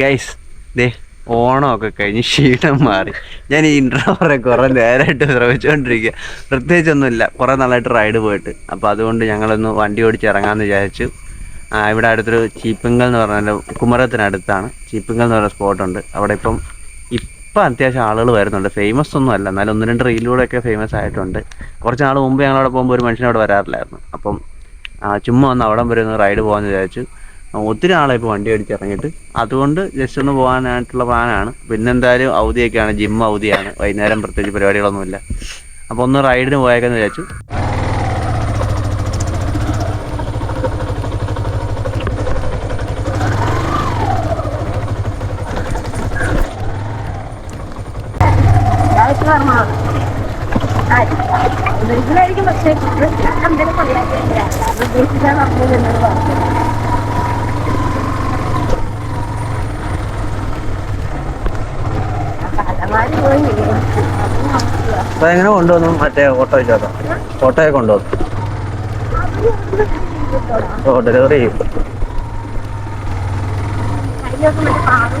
Guys ദേ ഓണമൊക്കെ കഴിഞ്ഞ് ക്ഷീണം മാറി. ഞാൻ ഈ ഇൻട്രോ പറയാൻ കുറേ നേരമായിട്ട് ശ്രമിച്ചുകൊണ്ടിരിക്കുക പ്രത്യേകിച്ചൊന്നുമില്ല കുറേ നാളായിട്ട് റൈഡ് പോയിട്ട്. അപ്പോൾ അതുകൊണ്ട് ഞങ്ങളൊന്ന് വണ്ടി ഓടിച്ച് ഇറങ്ങാമെന്ന് വിചാരിച്ചു. ഇവിടെ അടുത്തൊരു ചീപ്പിങ്കൽ എന്ന് പറഞ്ഞാൽ കുമരത്തിനടുത്താണ്. ചീപ്പിങ്കൽ എന്ന് പറയുന്ന സ്പോട്ടുണ്ട്. അവിടെ ഇപ്പം ഇപ്പം അത്യാവശ്യം ആളുകൾ വരുന്നുണ്ട്. ഫേമസ് ഒന്നും അല്ല. എന്നാലും ഒന്ന് രണ്ട് റീലിലൂടെയൊക്കെ ഫേമസ് ആയിട്ടുണ്ട്. കുറച്ച് നാൾ മുമ്പ് ഞങ്ങൾ അവിടെ പോകുമ്പോൾ ഒരു മനുഷ്യൻ അവിടെ വരാറില്ലായിരുന്നു. അപ്പം ചുമ്മാ ഒന്ന് അവിടം വരെ ഒന്ന് റൈഡ് പോകാമെന്ന് വിചാരിച്ചു. ഒത്തിരി ആളെ ഇപ്പോൾ വണ്ടി അടിച്ച് ഇറങ്ങിയിട്ട്. അതുകൊണ്ട് ജസ്റ്റ് ഒന്ന് പോകാനായിട്ടുള്ള പ്ലാനാണ്. പിന്നെ എന്തായാലും അവധിയൊക്കെയാണ്. ജിം അവധിയാണ്. വൈകുന്നേരം പ്രത്യേകിച്ച് പരിപാടികളൊന്നുമില്ല. അപ്പോൾ ഒന്ന് റൈഡിന് പോയേക്കെന്ന് വിചാരിച്ചു. അപ്പോൾ എങ്ങനെ കൊണ്ടുവന്നു? മറ്റേ ഓട്ടോ ചോട്ടോ ഓട്ടോയെ കൊണ്ടുവന്നു. ഓ ഡെലിവറി ചെയ്യും കയ്യൊക്കെ മറ്റേ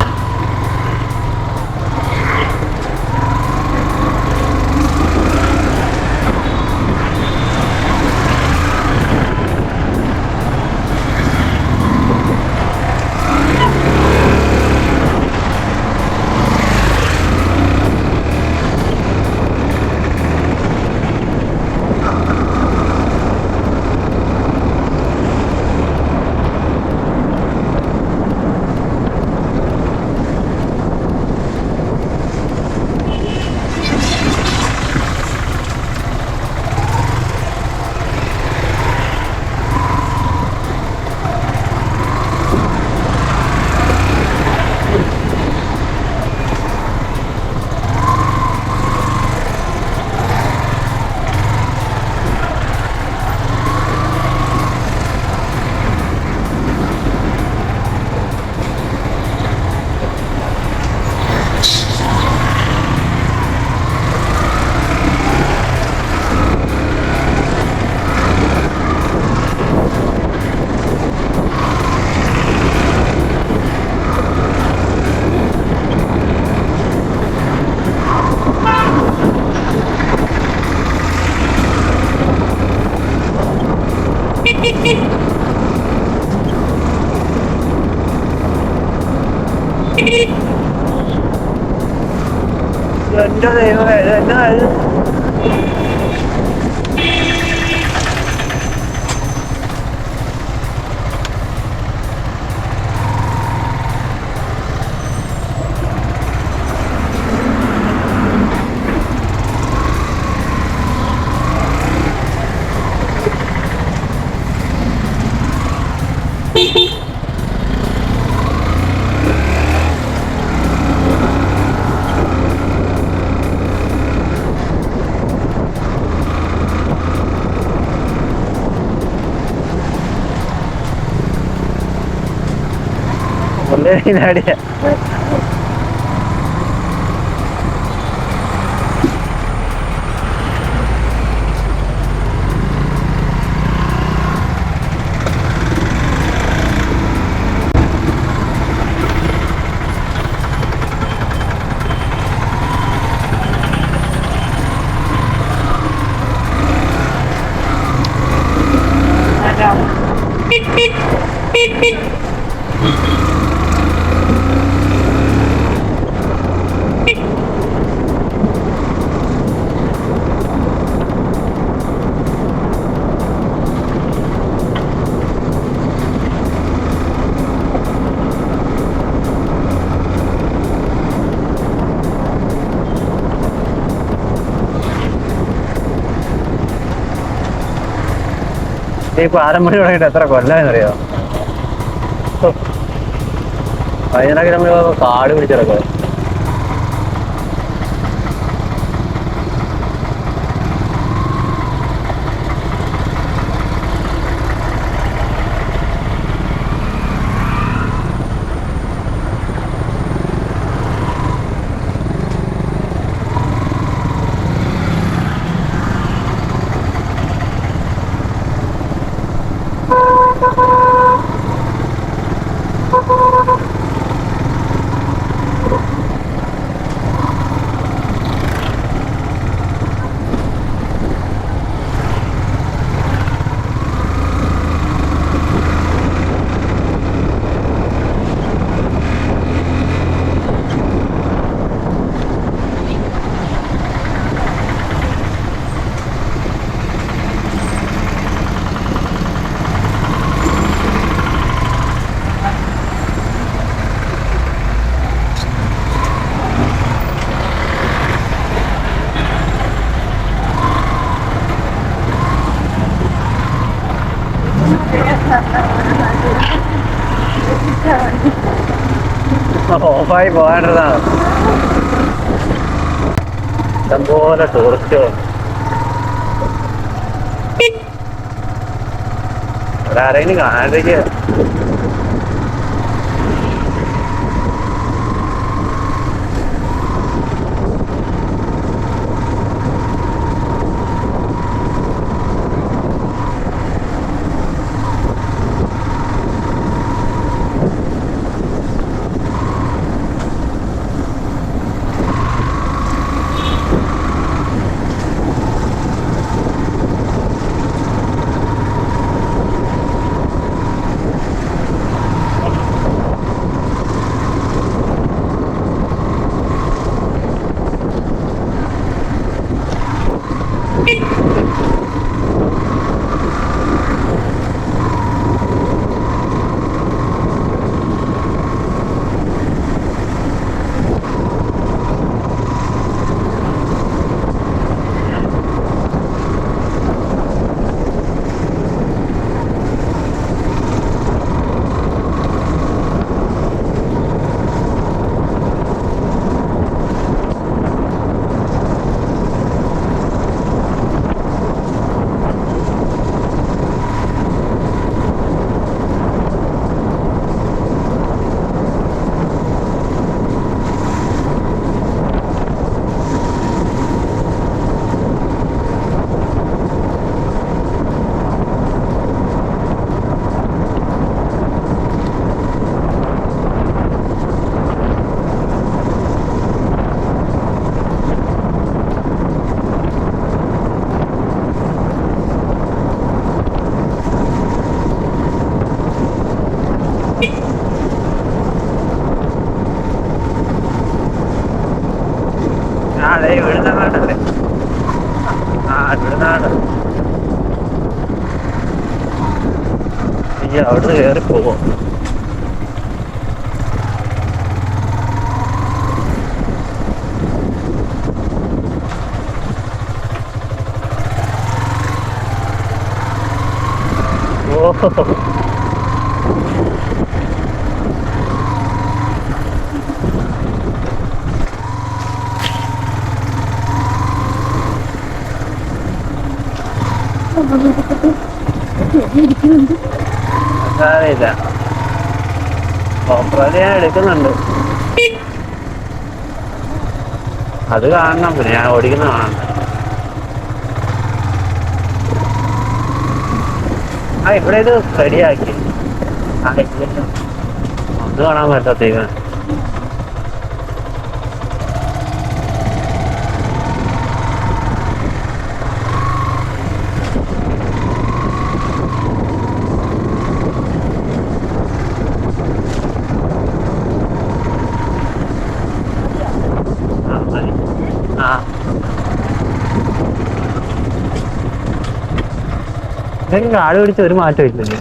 lên đây thôi lên đây ദൈവമേ ഇത് എന്നാ ഇത്? മുള്ളേരിനാടിയാ ഈ പാരമ്പര്യം തുടങ്ങിയിട്ട് എത്ര കൊല്ലാന്നറിയോ പതിനാറ് കിലോമീറ്റർ കാട് പിടിച്ചിറക്കുക Oh! ഓഫായി പോകേണ്ടതാണ്. ഇഷ്ടംപോലെ ടൂറിസ്റ്റുകൾ ഇവിടെ ആരെങ്കിലും കാണാതിരിക്കുക it അവിടുന്ന് കയറി പോവോ. ഓഹോ. ഇരിക്കുന്നുണ്ട് സാരമില്ല ഓഫറോഡ് ഞാൻ എടുക്കുന്നുണ്ട്. അത് കാണണം പിന്നെ ഞാൻ ഓടിക്കുന്ന കാണണം. ആ ഇവിടെ ഇത് റെഡിയാക്കി ആ. അത് കാണാൻ പറ്റത്തേക്ക് ആ മതി ആ ഇതൊക്കെ കാട് പിടിച്ച ഒരു മാറ്റം ഇല്ലല്ലേ.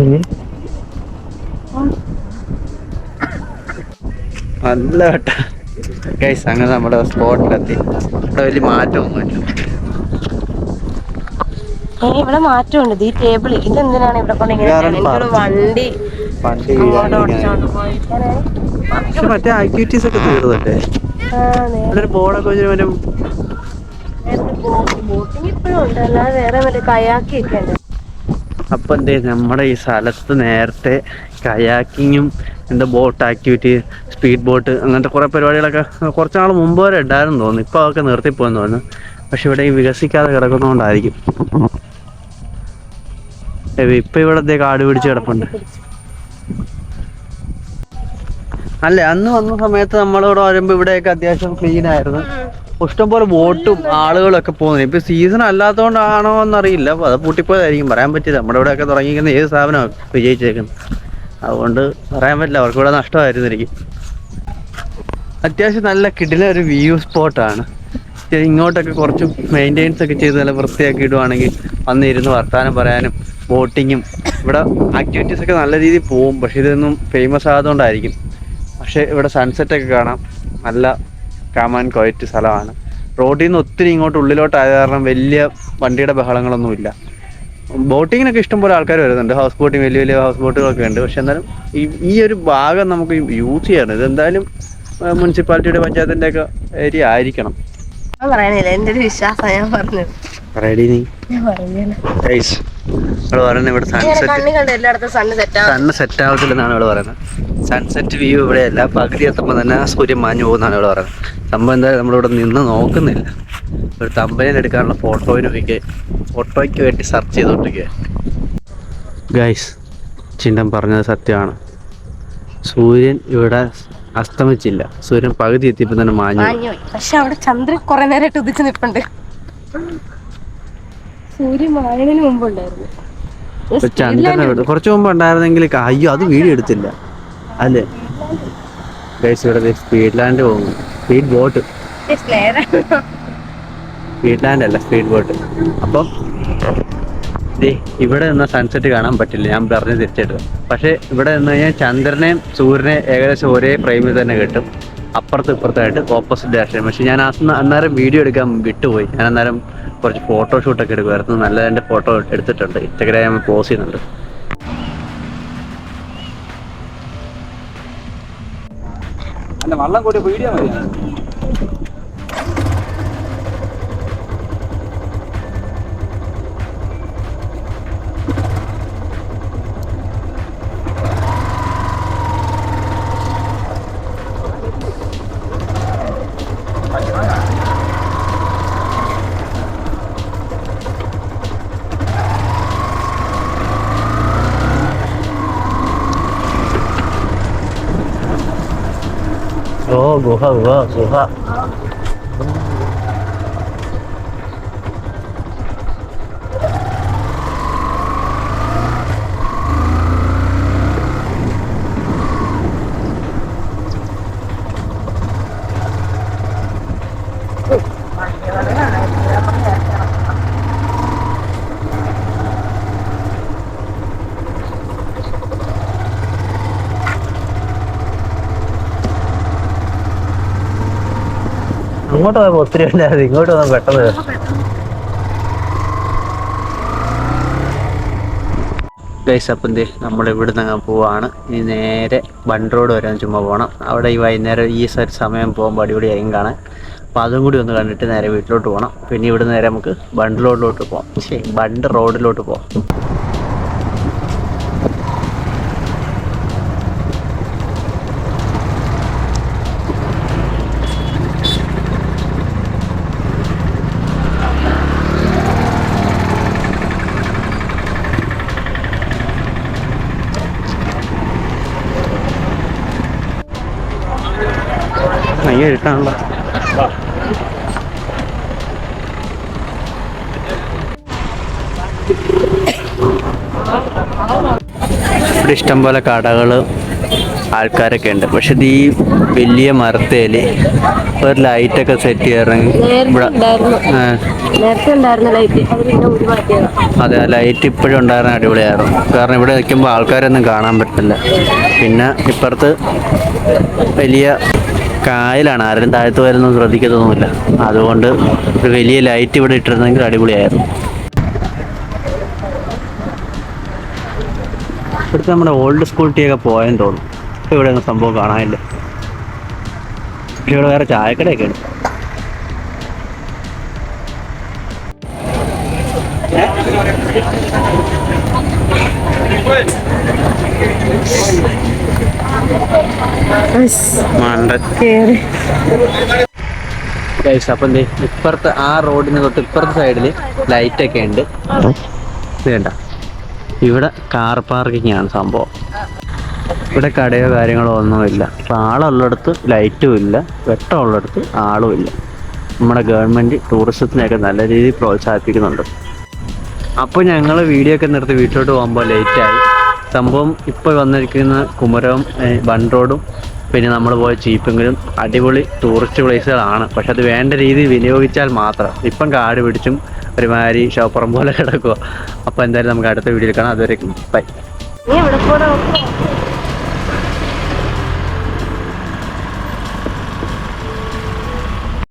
ഉം. നല്ല ഗൈസ് അങ്ങനെ നമ്മുടെ സ്പോട്ടിലെത്തി. ഇവിടെ വലിയ മാറ്റമൊന്നുമില്ല ഇവിടെ മാറ്റമുണ്ട്. ഈ ടേബിൾ ഇതെന്തിനാണ് ഇവിടെ കൊണ്ട് ഇങ്ങനെ വണ്ടി മറ്റേ ആക്ടിവിറ്റീസ് ഒക്കെ തീർന്നല്ലേ? ബോർഡൊക്കെ വെച്ചിട്ട് മറ്റേ അല്ലാതെ വേറെ കയാക്കി അപ്പൊ എന്തേ നമ്മുടെ ഈ സ്ഥലത്ത് നേരത്തെ കയാക്കിങ്ങും എന്താ ബോട്ട് ആക്ടിവിറ്റി സ്പീഡ് ബോട്ട് അങ്ങനത്തെ കുറെ പരിപാടികളൊക്കെ കുറച്ച് നാൾ മുമ്പ് വരെ ഉണ്ടായിരുന്നു തോന്നുന്നു. ഇപ്പൊ അതൊക്കെ നിർത്തിപ്പോയെന്ന് തോന്നുന്നു. പക്ഷെ ഇവിടെ ഈ വികസിക്കാതെ കിടക്കുന്നതുകൊണ്ടായിരിക്കും ഇപ്പൊ ഇവിടെ എന്തേ കാട് പിടിച്ച് കിടപ്പുണ്ട്. അല്ല അന്ന് വന്ന സമയത്ത് നമ്മളിവിടെ വരുമ്പോ ഇവിടെയൊക്കെ അത്യാവശ്യം ക്ലീൻ ആയിരുന്നു. ഇഷ്ടംപോലെ ബോട്ടും ആളുകളും ഒക്കെ പോകുന്നു ഇപ്പൊ സീസൺ അല്ലാത്തതുകൊണ്ടാണോ എന്നറിയില്ല അപ്പൊ അത് പൂട്ടിപ്പോയതായിരിക്കും. പറയാൻ പറ്റില്ല നമ്മുടെ ഇവിടെ ഒക്കെ തുടങ്ങിയിരിക്കുന്ന ഏത് സ്ഥാപനമാണ് വിജയിച്ചേക്കുന്നത്. അതുകൊണ്ട് പറയാൻ പറ്റില്ല. അവർക്ക് ഇവിടെ നഷ്ടമായിരുന്നിരിക്കും അത്യാവശ്യം നല്ല കിടില ഒരു വ്യൂ സ്പോട്ടാണ് ഇങ്ങോട്ടൊക്കെ കുറച്ച് മെയിന്റെയിൻസ് ഒക്കെ ചെയ്ത് നല്ല വൃത്തിയാക്കി ഇടുവാണെങ്കിൽ വന്നിരുന്ന് വർത്താനം പറയാനും ബോട്ടിങ്ങും ഇവിടെ ആക്ടിവിറ്റീസ് ഒക്കെ നല്ല രീതിയിൽ പോവും. പക്ഷെ ഇതൊന്നും ഫേമസ് ആയതുകൊണ്ടായിരിക്കും. പക്ഷെ ഇവിടെ സൺസെറ്റ് ഒക്കെ കാണാം. നല്ല കാമാൻ കോയറ്റ് സ്ഥലമാണ്. റോഡിൽ നിന്ന് ഒത്തിരി ഇങ്ങോട്ട് ഉള്ളിലോട്ടായ കാരണം വലിയ വണ്ടിയുടെ ബഹളങ്ങളൊന്നുമില്ല. ബോട്ടിങ്ങിനൊക്കെ ഇഷ്ടംപോലെ ആൾക്കാർ വരുന്നുണ്ട്. ഹൗസ് ബോട്ടിങ് വലിയ വലിയ ഹൗസ് ബോട്ടുകളൊക്കെ ഉണ്ട്. പക്ഷെ എന്നാലും ഈ ഈ ഒരു ഭാഗം നമുക്ക് യൂസ് ചെയ്യണം ഇത് എന്തായാലും മുനിസിപ്പാലിറ്റിയുടെ പഞ്ചായത്തിന്റെ ഒക്കെ ഏരിയ ആയിരിക്കണം. പറയണില്ല എന്റെ എന്റെ ഒരു വിശ്വാസം ഞാൻ പറഞ്ഞു പറയടി നീ. ഞാൻ പറഞ്ഞില്ല. ഇവിടെ പറയുന്നത് ഇവിടെ സൺസെറ്റ് സണ്ണ് സെറ്റാ ആവത്തില്ലെന്നാണ് ഇവിടെ പറയുന്നത്. സൺസെറ്റ് വ്യൂ ഇവിടെ ഇവിടെയല്ല പകുതി എത്തുമ്പോൾ തന്നെ സൂര്യൻ മാഞ്ഞു പോകുന്നതാണ് ഇവിടെ പറയുന്നത്. സംഭവം എന്തായാലും നമ്മളിവിടെ നിന്ന് നോക്കുന്നില്ല. ഒരു തമ്പനിൽ എടുക്കാനുള്ള ഫോട്ടോയിന് വേണ്ടി ഫോട്ടോയ്ക്ക് വേണ്ടി സെർച്ച് ചെയ്തോണ്ടിരിക്കുക ഗൈസ് ചിന്തം പറഞ്ഞത് സത്യമാണ്. സൂര്യൻ ഇവിടെ അസ്തമിച്ചില്ല. സൂര്യൻ പകുതി എത്തിയപ്പോൾ തന്നെ മാഞ്ഞു മാഞ്ഞു പക്ഷെ അവിടെ ചന്ദ്രൻ കുറെ നേരമായിട്ട് ഉദിച്ച് നിൽപ്പുണ്ട് സൂര്യൻ മായതിന് മുമ്പുണ്ടായിരുന്നു ഉണ്ടായിരുന്നു ചന്ദ്രനെ ഇവിടെ കുറച്ച് മുമ്പ് ഉണ്ടായിരുന്നെങ്കിൽ അയ്യോ അത് വീഡിയോ എടുത്തില്ല. അല്ലേ? ഗൈസ് ഇവിടെ സ്പീഡ് ലാൻഡ് പോകുന്നു. സ്പീഡ് ബോട്ട് സ്പീഡ് ലാൻഡ് അല്ല സ്പീഡ് ബോട്ട് അപ്പം ഇവിടെ നിന്ന സൺസെറ്റ് കാണാൻ പറ്റില്ല. ഞാൻ പറഞ്ഞ് തിരിച്ചിട്ട് പക്ഷേ ഇവിടെ നിന്ന് കഴിഞ്ഞാൽ ചന്ദ്രനെയും സൂര്യനെ ഏകദേശം ഒരേ ഫ്രെയിമിൽ തന്നെ കിട്ടും. അപ്പുറത്ത് ഇപ്പുറത്തായിട്ട് ഓപ്പോസിറ്റ് ഡയറക്ഷൻ പക്ഷെ ഞാൻ അന്ന് അന്നേരം വീഡിയോ എടുക്കാൻ വിട്ടുപോയി. ഞാൻ അന്നേരം കുറച്ച് ഫോട്ടോഷൂട്ടൊക്കെ എടുക്കുമായിരുന്നു. നല്ല എന്റെ ഫോട്ടോ എടുത്തിട്ടുണ്ട്. ഇൻസ്റ്റഗ്രാമിൽ പോസ്റ്റ് ചെയ്യുന്നുണ്ട്. അല്ല വള്ളം കൂടി വീഡിയോ മതി Của các. അങ്ങോട്ട് പോയപ്പോ ഒത്തിരി ഉണ്ടായിരുന്നു ഇങ്ങോട്ട് വന്നാൽ പെട്ടെന്ന് ഗൈസ് അപ്പം എന്തേ? നമ്മൾ ഇവിടെ നിന്ന് പോവാണ്. ഇനി നേരെ ബണ്ട് റോഡ് വരാൻ ചുമ്മാ പോകണം അവിടെ ഈ വൈകുന്നേരം ഈ സമയം പോകുമ്പോൾ അടിപൊളിയായും കാണാൻ. അപ്പോൾ അതും കൂടി ഒന്ന് കണ്ടിട്ട് നേരെ വീട്ടിലോട്ട് പോകണം പിന്നെ ഇവിടെ നേരെ നമുക്ക് ബണ്ട് റോഡിലോട്ട് പോകാം ശരി ബണ്ട് റോഡിലോട്ട് പോകാം ഇരുട്ടാണല്ലോ ഇവിടെ ഇഷ്ടംപോലെ കടകൾ ആൾക്കാരൊക്കെ ഉണ്ട്. പക്ഷെ ഇത് ഈ വലിയ മരത്തേൽ ഒരു ലൈറ്റൊക്കെ സെറ്റ് ചെയ്യാറെങ്കിൽ അത് ലൈറ്റ് ഇപ്പോഴും ഉണ്ടായിരുന്ന അടിപൊളിയായിരുന്നു. കാരണം ഇവിടെ നിൽക്കുമ്പോൾ ആൾക്കാരൊന്നും കാണാൻ പറ്റില്ല. പിന്നെ ഇപ്പുറത്ത് വലിയ കായലാണ്. ആരും താഴത്ത് വരുന്നൊന്നും ശ്രദ്ധിക്കത്തൊന്നുമില്ല. അതുകൊണ്ട് ഒരു വലിയ ലൈറ്റ് ഇവിടെ ഇട്ടിരുന്നെങ്കിൽ അടിപൊളിയായിരുന്നു. ഇവിടുത്തെ നമ്മുടെ ഓൾഡ് സ്കൂൾ ടീയൊക്കെ പോയെന്ന് തോന്നുന്നു. ഇവിടെ ഒന്നും സംഭവം കാണാനില്ല. ഇവിടെ വേറെ ചായക്കടയൊക്കെ ഉണ്ട്. അപ്പം ഇപ്പുറത്തെ ആ റോഡിന് തൊട്ട് ഇപ്പുറത്തെ സൈഡിൽ ലൈറ്റ് ഒക്കെ ഉണ്ട്. വേണ്ട. കണ്ട ഇവിടെ കാർ പാർക്കിംഗ് ആണ് സംഭവം. ഇവിടെ കടയോ കാര്യങ്ങളോ ഒന്നുമില്ല. അപ്പം ആളുള്ളിടത്ത് ലൈറ്റും ഇല്ല. വെട്ടമുള്ളിടത്ത് ആളും ഇല്ല. നമ്മുടെ ഗവൺമെന്റ് ടൂറിസത്തിനെയൊക്കെ നല്ല രീതിയിൽ പ്രോത്സാഹിപ്പിക്കുന്നുണ്ട്. അപ്പോൾ ഞങ്ങൾ വീഡിയോ ഒക്കെ നിർത്തി വീട്ടിലോട്ട് പോകുമ്പോൾ ലേറ്റായി സംഭവം ഇപ്പോൾ വന്നിരിക്കുന്ന കുമരവും വൺ റോഡും പിന്നെ നമ്മൾ പോയ ചീപ്പെങ്കിലും അടിപൊളി ടൂറിസ്റ്റ് പ്ലേസുകളാണ് പക്ഷെ അത് വേണ്ട രീതിയിൽ വിനിയോഗിച്ചാൽ മാത്രം. ഇപ്പം കാട് പിടിച്ചും ഒരുമാതിരി ഷോപ്പുറം പോലെ കിടക്കുക അപ്പോൾ എന്തായാലും നമുക്ക് അടുത്ത വീഡിയോയിൽ കാണാം. അതുവരെ ബൈ.